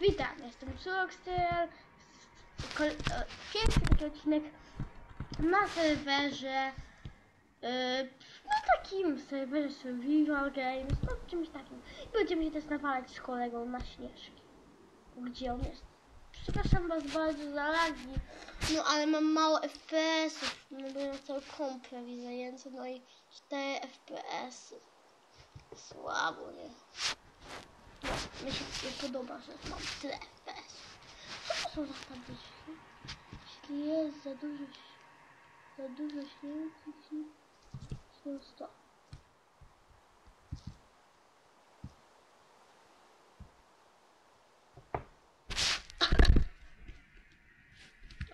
Witam, jestem Surokster. Pierwszy taki odcinek na serwerze. Yy, na takim serwerze Survival Games, no czymś takim. I będziemy się też nawalać z kolegą na śnieżki. Gdzie on jest? Przepraszam was bardzo za lagi. No ale mam mało FPS-ów. No bo ja cały komp prawie zajęty, no i 4 FPS-y. Słabo, nie? Mi się podoba, że mam FPS. Co to są za tabliczki? Jeśli jest za dużo, za dużo śniegu, są 100.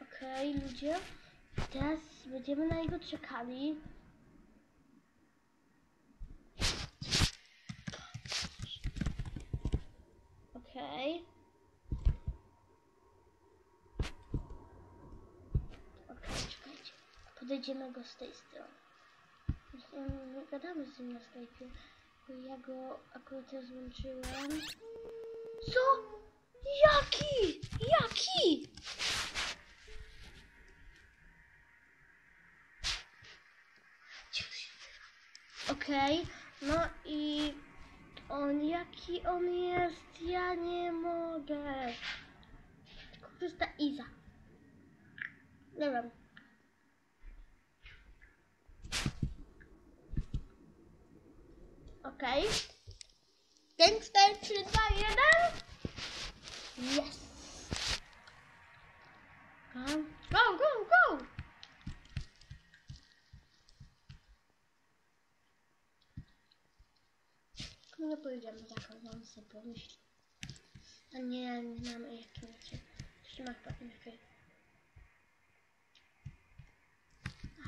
Okej, ludzie. Teraz będziemy na niego czekali. Okej. Czekajcie. Podejdziemy go z tej strony. Gadamy z nim na Skype'ie, ja go akurat rozłączyłem. Co? Jaki? Jaki? Okej, no i on, jaki on jest? Ja nie mogę. Prosta Iza. Dobra. Okej. Gangster 3, 2, 1. Yes. Go, go, go, go. Nie powiedziałem taką, mam sobie pomyśleć. A nie, nie mamy jak inaczej. Trzyma chyba inaczej.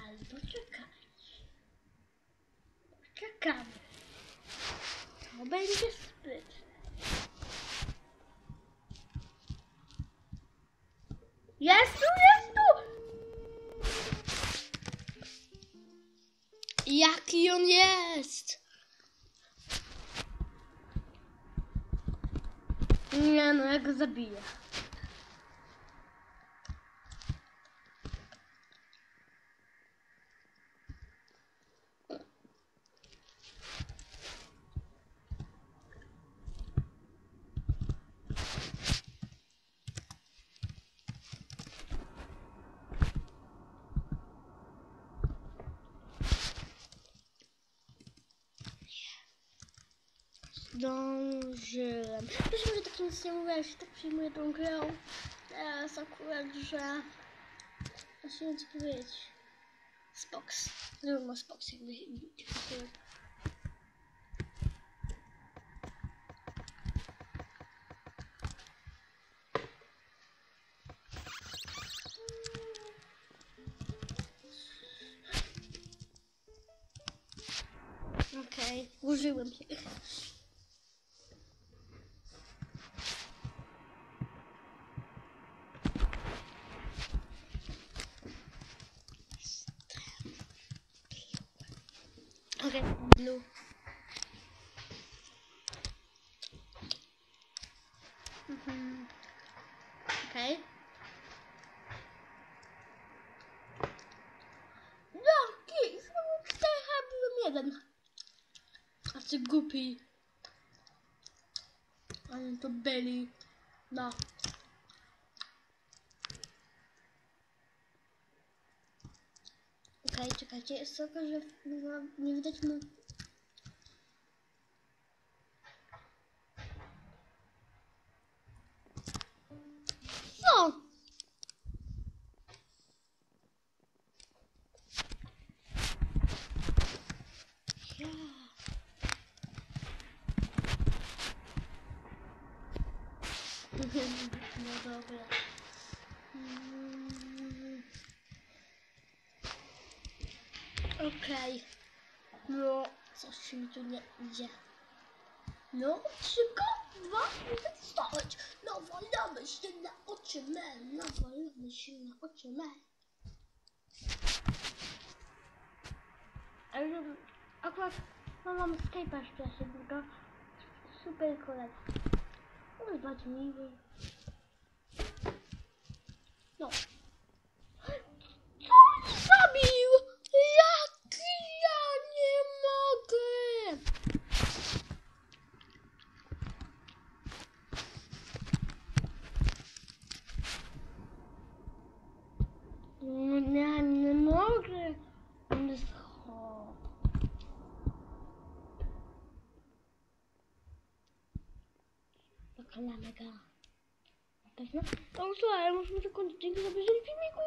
Albo czekać. Czekamy. To będzie sprytne. Jest tu, jest tu! Jaki on jest? Nie no, go zabiję. Zdążyłem. Wiesz, może tak nic nie mówię, ja tak przyjmuję tą grą. Teraz akurat, że... Właśnie nie wiem, co powiedzieć. Spox. Zróbmy Spox, jakby... Okej, użyłem się. Okay, blue. Mhm. Okej. Jaki? Znowu cztery, a byłem jeden. A ty głupi. Ale to byli. No. Okej, czekajcie, jest tylko, że no, nie widać mu. Co? Ja. No dobra. Okej. No, coś mi tu nie idzie. No, trzy, dwa, jeden, stać. Nawalamy się na oczy me, nawalamy się na oczy me. Ale akurat no, mam Skype'a czasie, tylko super kolega. Jest miły. No. Co on zrobił? Jak ja nie mogę! No, Ja nie mogę. On jest chory. Pokalamy go. Tak, no. To słuchaj, musimy zakończyć. Dzięki za obejrzenie filmiku.